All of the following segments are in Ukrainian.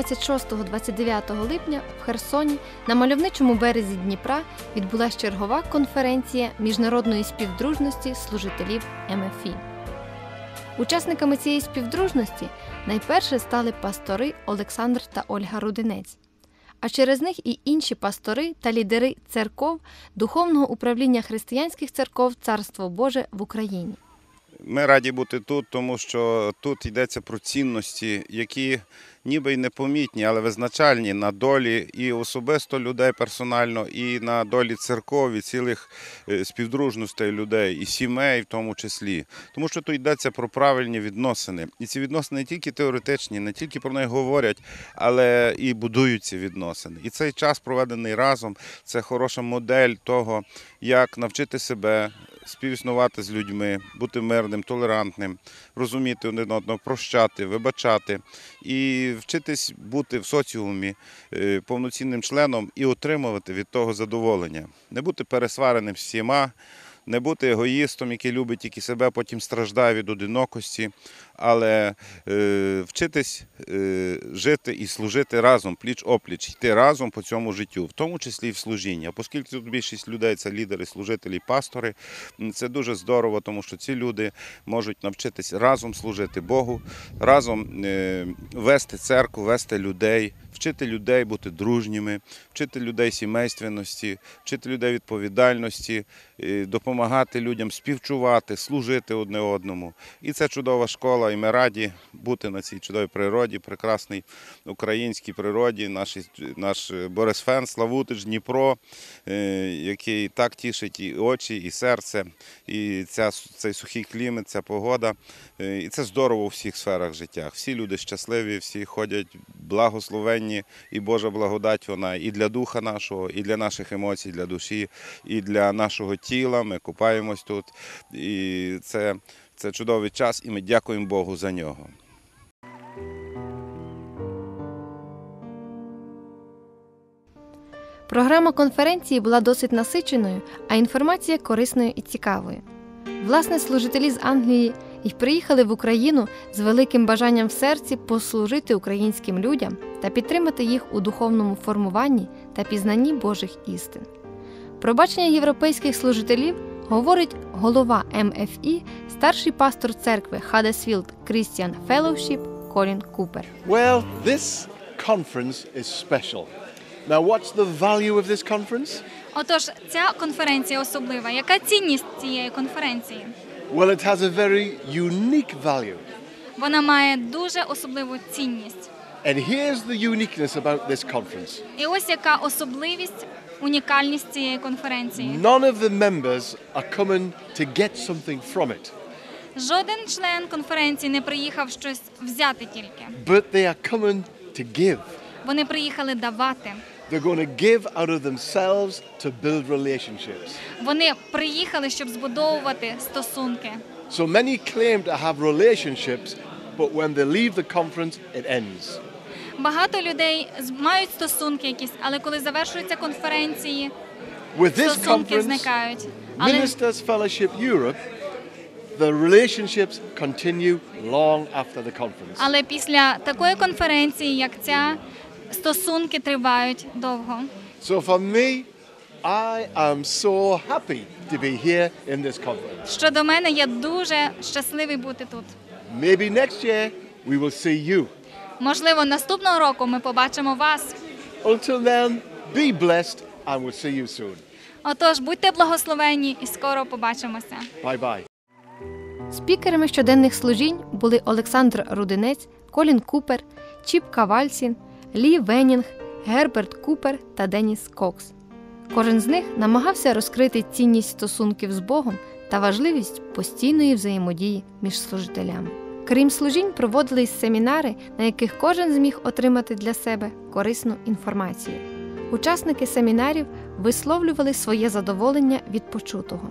Впродовж 26-29 липня в Херсоні на мальовничому березі Дніпра відбулася чергова конференція міжнародної співдружності служителів МФІ. Учасниками цієї співдружності найперше стали пастори Олександр та Ольга Рудинець, а через них і інші пастори та лідери церков Духовного управління християнських церков Царство Боже в Україні. Ми раді бути тут, тому що тут йдеться про цінності, які ніби й непомітні, але визначальні на долі і особисто людей персонально, і на долі церков, цілих е, співдружностей людей, і сімей в тому числі. Тому що тут йдеться про правильні відносини. І ці відносини не тільки теоретичні, не тільки про них говорять, але і будують ці відносини. І цей час проведений разом це хороша модель того, як навчити себе співіснувати з людьми, бути мирним, толерантним, розуміти один одного, прощати, вибачати і вчитись бути в соціумі е, повноцінним членом і отримувати від того задоволення, не бути пересвареним з всіма. Не бути егоїстом, який любить тільки себе, потім страждає від одинокості, але е, вчитись е, жити і служити разом, пліч опліч, йти разом по цьому життю, в тому числі і в служіння. Оскільки тут більшість людей це лідери, служителі, пастори, це дуже здорово, тому що ці люди можуть навчитись разом служити Богу, разом е, вести церкву, вести людей, вчити людей бути дружніми, вчити людей сімейственності, вчити людей відповідальності, допомагати людям співчувати, служити одне одному. І це чудова школа, і ми раді бути на цій чудовій природі, прекрасній українській природі, наш, наш Борисфен, Славутич, Дніпро, е, який так тішить і очі, і серце, і ця, цей сухий клімат, ця погода. Е, І це здорово у всіх сферах життя. Всі люди щасливі, всі ходять благословенні, і Божа благодать вона і для духа нашого, і для наших емоцій, для душі, і для нашого тіла. Ми купаємось тут. І це, це чудовий час, і ми дякуємо Богу за нього. Програма конференції була досить насиченою, а інформація корисною і цікавою. Власне, служителі з Англії й приїхали в Україну з великим бажанням в серці послужити українським людям та підтримати їх у духовному формуванні та пізнанні Божих істин. Про бачення європейських служителів говорить голова МФІ, старший пастор церкви Huddersfield Christian Fellowship Колін Купер. Well, this conference is special. Now, what's the value of this conference? Отож, ця конференція особлива. Яка цінність цієї конференції? Well, it has a very unique value. Вона має дуже особливу цінність. And here's the uniqueness about this conference І ось яка особливість, унікальність цієї конференції. none of the members are coming to get something from it, Жоден член конференції не приїхав щось взяти тільки. but they are coming to give. Вони приїхали давати. They're going to give out of themselves to build relationships. Вони приїхали, щоб збудовувати стосунки. So many claim to have relationships, but when they leave the conference, it ends. Багато людей мають стосунки якісь, але коли завершуються конференції, With this стосунки зникають. Але Ministers Fellowship Europe, the relationships continue long after the conference. Але після такої конференції, як ця, стосунки тривають довго. So for me, I am so happy to be here in this conference. Щодо мене, я дуже щасливий бути тут. Maybe next year we will see you. Можливо, наступного року ми побачимо вас. Until then, be blessed and we'll see you soon. Отож, будьте благословенні і скоро побачимося. Bye bye. Спікерами щоденних служінь були Олександр Рудинець, Колін Купер, Чіп Кавальсін, Лі Венінг, Герберт Купер та Деніс Кокс. Кожен з них намагався розкрити цінність стосунків з Богом та важливість постійної взаємодії між служителями. Крім служінь, проводились семінари, на яких кожен зміг отримати для себе корисну інформацію. Учасники семінарів висловлювали своє задоволення від почутого.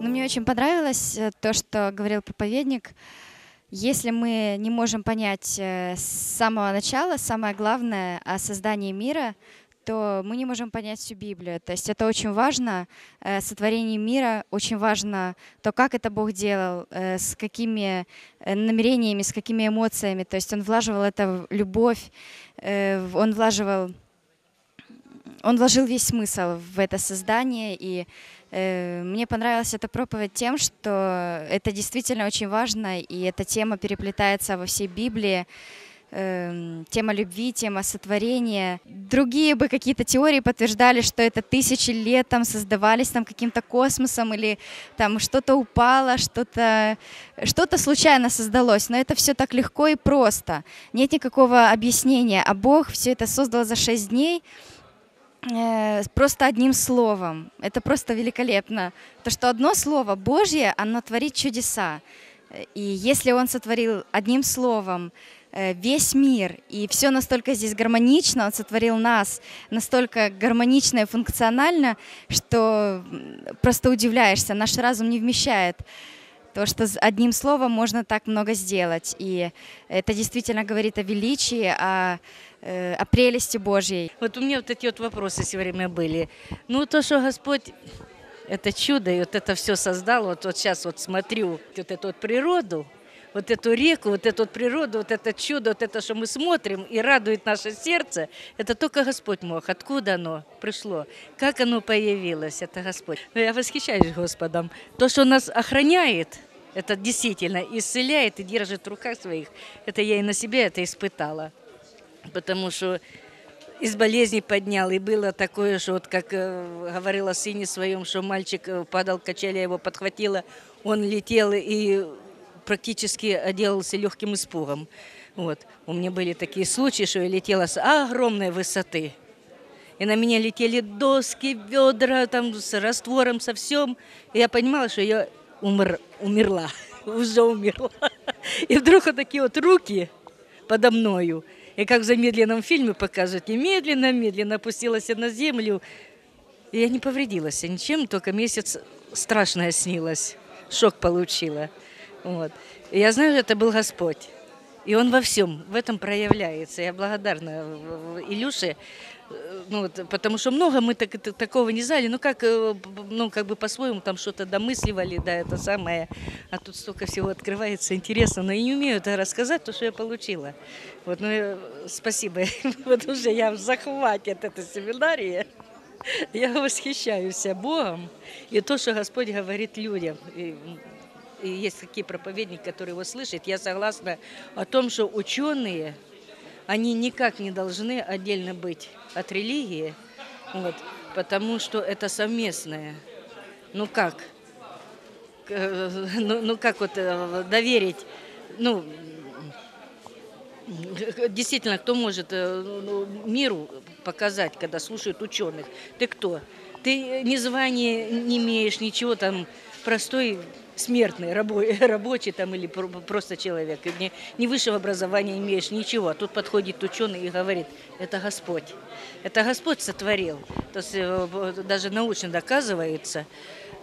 Но мне очень понравилось э, то, что говорил проповедник. Если мы не можем понять э, с самого начала самое главное о создании мира, то мы не можем понять всю Библию. То есть это очень важно, э, сотворение мира, очень важно то, как это Бог делал, э, с какими э, намерениями, с какими эмоциями. То есть Он влаживал это в любовь, Он влаживал, Он вложил весь смысл в это создание, и мне понравилась эта проповедь тем, что это действительно очень важно, и эта тема переплетается во всей Библии эм, тема любви, тема сотворения. Другие бы какие-то теории подтверждали, что это тысячи лет там создавались там каким-то космосом или там что-то упало, что-то что-то случайно создалось. Но это все так легко и просто. Нет никакого объяснения. А Бог все это создал за шесть дней э, просто одним словом. Это просто великолепно. То, что одно слово Божье, оно творит чудеса. Э, И если Он сотворил одним словом э, весь мир, и все настолько здесь гармонично, Он сотворил нас настолько гармонично и функционально, что просто удивляешься, наш разум не вмещает то, что одним словом можно так много сделать. И это действительно говорит о величии, о, э, о прелести Божьей. Вот у меня вот эти вот вопросы все время были. Ну, то, что Господь это чудо, и вот это все создал, вот, вот сейчас вот смотрю вот эту вот природу, вот эту реку, вот эту природу, вот это чудо, вот это, что мы смотрим и радует наше сердце, это только Господь мог. Откуда оно пришло? Как оно появилось? Это Господь. Но я восхищаюсь Господом. То, что нас охраняет, это действительно исцеляет и держит в руках своих. Это я и на себе это испытала. Потому что из болезни поднял. И было такое, что вот как э, говорила сыне своем, что мальчик э, падал, качели его подхватила, он летел и практически отделался легким испугом. Вот. У меня были такие случаи, что я летела с огромной высоты. И на меня летели доски, ведра там с раствором, со всем. И я понимала, что я умер, умерла, уже умерла. И вдруг вот такие вот руки подо мною. И как в замедленном фильме показывают, и медленно-медленно опустилась я на землю. И я не повредилась ничем, только месяц страшное снилось. Шок получила. Вот. Я знаю, это был Господь. И Он во всем, в этом проявляется. Я благодарна в- Илюше, э, ну, вот, потому что много мы так, такого не знали, ну как, э, ну как бы по-своему там что-то домысливали, да, это самое, а тут столько всего открывается, интересно, но я не умею это рассказать, то, что я получила. Вот, ну, э, спасибо, вот уже я в захвате от этой семинарии. Я восхищаюсь Богом и то, что Господь говорит людям. И, есть такие проповедники, которые его слышат. Я согласна о том, что ученые, они никак не должны отдельно быть от религии, вот, потому что это совместное. Ну как? Э, Ну, ну как вот э, доверить, ну, действительно, кто может э, ну, миру показать, когда слушают ученых? Ты кто? Ты ни звания не имеешь, ничего там, простой смертный, рабо- рабочий там или про- просто человек. Не, не высшего образования имеешь, ничего. А тут подходит ученый и говорит, это Господь. Это Господь сотворил. То есть э, даже научно доказывается,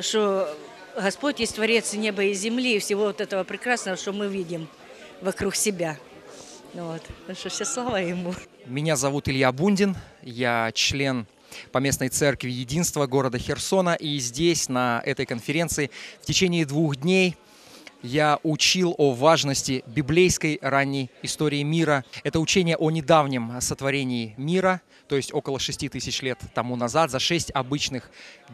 что Господь есть Творец неба и земли, и всего вот этого прекрасного, что мы видим вокруг себя. Ну Вот. Так что вся слава Ему. Меня зовут Илья Бундин, я член Поместной церкви Единства города Херсона. И здесь, на этой конференции, в течение двух дней я учил о важности библейской ранней истории мира. Это учение о недавнем сотворении мира, то есть около шести тысяч лет тому назад, за шесть обычных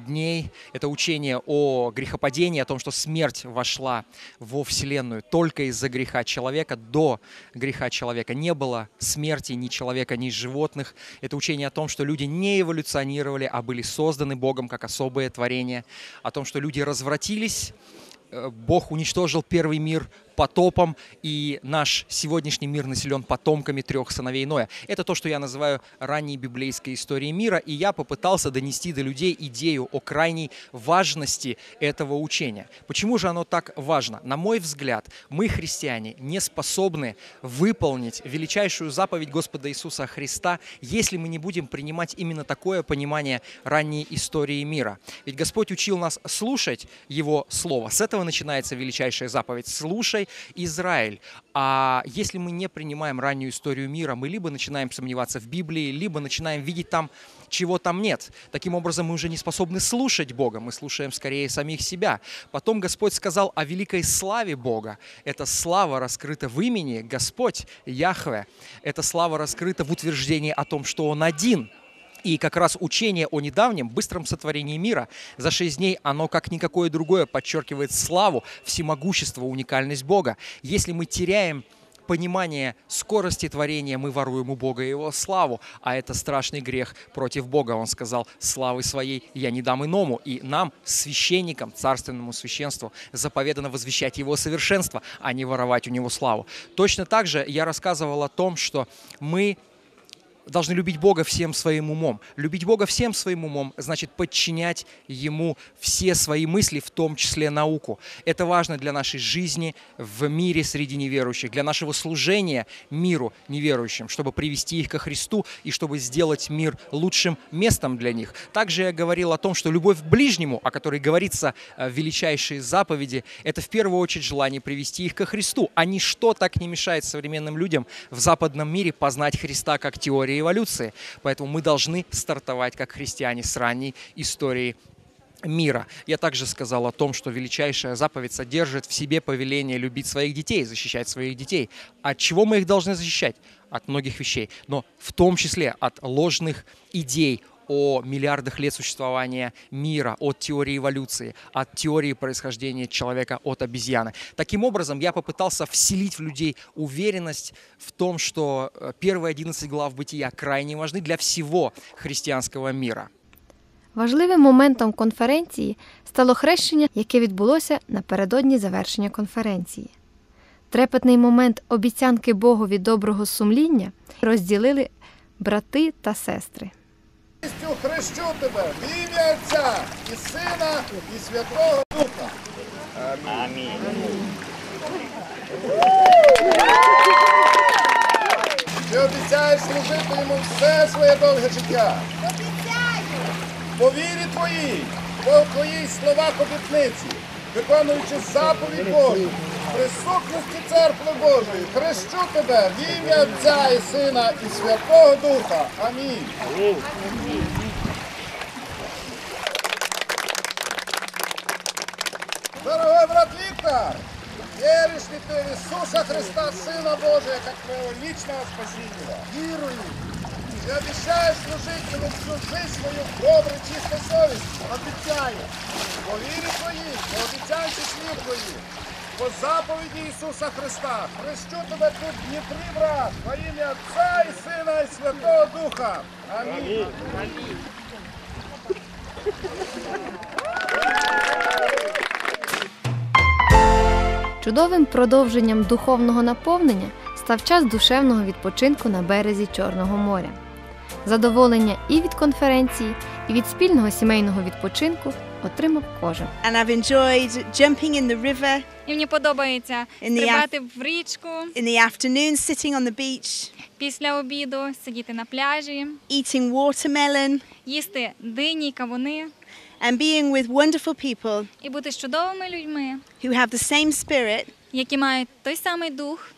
дней. Это учение о грехопадении, о том, что смерть вошла во Вселенную только из-за греха человека. До греха человека не было смерти ни человека, ни животных. Это учение о том, что люди не эволюционировали, а были созданы Богом как особое творение. О том, что люди развратились, Бог уничтожил первый мир потопом, и наш сегодняшний мир населен потомками трех сыновей Ноя. Это то, что я называю ранней библейской историей мира, и я попытался донести до людей идею о крайней важности этого учения. Почему же оно так важно? На мой взгляд, мы, христиане, не способны выполнить величайшую заповедь Господа Иисуса Христа, если мы не будем принимать именно такое понимание ранней истории мира. Ведь Господь учил нас слушать Его Слово. С этого начинается величайшая заповедь. Слушай Израиль. А если мы не принимаем раннюю историю мира, мы либо начинаем сомневаться в Библии, либо начинаем видеть там, чего там нет. Таким образом, мы уже не способны слушать Бога, мы слушаем скорее самих себя. Потом Господь сказал о великой славе Бога. Эта слава раскрыта в имени Господь, Яхве. Эта слава раскрыта в утверждении о том, что Он один. И как раз учение о недавнем, быстром сотворении мира за шесть дней, оно как никакое другое подчеркивает славу, всемогущество, уникальность Бога. Если мы теряем понимание скорости творения, мы воруем у Бога Его славу, а это страшный грех против Бога. Он сказал, славы своей я не дам иному. И нам, священникам, царственному священству, заповедано возвещать Его совершенство, а не воровать у Него славу. Точно так же я рассказывал о том, что мы должны любить Бога всем своим умом. Любить Бога всем своим умом значит подчинять Ему все свои мысли, в том числе науку. Это важно для нашей жизни в мире среди неверующих, для нашего служения миру неверующим, чтобы привести их ко Христу и чтобы сделать мир лучшим местом для них. Также я говорил о том, что любовь к ближнему, о которой говорится э, в величайшей заповеди, это в первую очередь желание привести их ко Христу. А ничто так не мешает современным людям в западном мире познать Христа как теория эволюции. Поэтому мы должны стартовать как христиане с ранней истории мира. Я также сказал о том, что величайшая заповедь содержит в себе повеление любить своих детей, защищать своих детей. От чего мы их должны защищать? От многих вещей, но в том числе от ложных идей о миллиардах лет существования мира, от теории эволюции, от теории происхождения человека от обезьяны. Таким образом, я попытался вселить в людей уверенность в том, что э, первые 11 глав бытия крайне важны для всего христианского мира. Важливим моментом конференції стало хрещення, яке відбулося напередодні завершення конференції. Трепетний момент обіцянки Богові доброго сумління розділили брати та сестри. Христю хрещу тебе в ім'я Отця і Сина, і Святого Духа. Амінь. Ти обіцяєш служити йому все своє довге життя. Обіцяю! По вірі твоїй, по твоїй словах обітниці, виконуючи заповідь Божу, в присутності церкви Божої, хрещу тебе в ім'я Отця і Сина, і Святого Духа. Амінь. Дорогой брат Виктор, веришь ли ты в Иисуса Христа, Сына Божия, как твоего личного Спасителя? Верую. Ты обещаешь служить Ему всю жизнь свою в доброй, чистой совести? Обещаю. По вірі твоїй, по обіцянці слів твоїх, по заповіді Ісуса Христа, хрещу тебе тут в Дніпрі, брат, во ім'я Отця і Сина і Святого Духа. Амінь. Чудовим продовженням духовного наповнення став час душевного відпочинку на березі Чорного моря. Задоволення і від конференції, і від спільного сімейного відпочинку отримав кожен. and I've enjoyed jumping in the river І мені подобається стрибати в річку in the afternoon, sitting on the beach, після обіду, сидіти на пляжі, eating watermelon, їсти дині, й кавуни and being with wonderful people і бути з чудовими людьми, who have the same spirit, які мають той самий дух,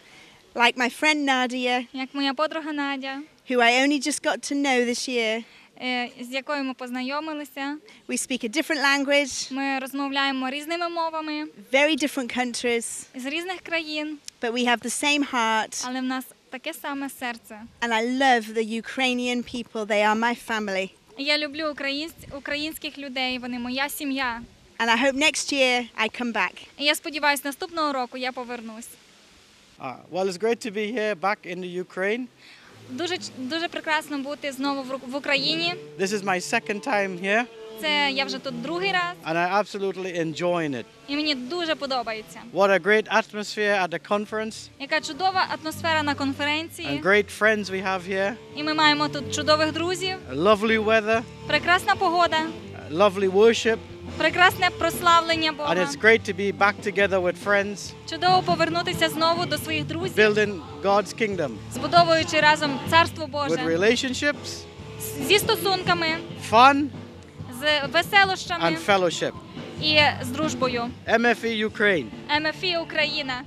like my friend Nadia, як моя подруга Надя, who I only just got to know this year. е, з якою ми познайомилися. We speak a different language, Ми розмовляємо різними мовами very different countries, з різних країн, but we have the same heart. але в нас таке саме серце. And I love the Ukrainian people. They are my family. Я люблю українсь, українських людей, вони моя сім'я. And I hope next year I come back. І я сподіваюся, наступного року я повернусь. Uh, well, it's great to be here back in the Ukraine. Дуже ч- дуже прекрасно бути знову в Ру- в Україні. This is my second time here, Це я вже тут другий раз, and I absolutely enjoying it. і мені дуже подобається. What a great atmosphere at the conference, Яка чудова атмосфера на and great friends we have here. І ми маємо тут чудових друзів, Lovely weather, прекрасна погода, lovely worship, прекрасне прославлення and it's great to be back together with friends, Чудово повернутися знову до своїх друзів, building God's kingdom. Збудовуючи разом царство with relationships, зі стосунками, fun, з веселощами and fellowship. і з дружбою. MFE Ukraine. MFE Україна.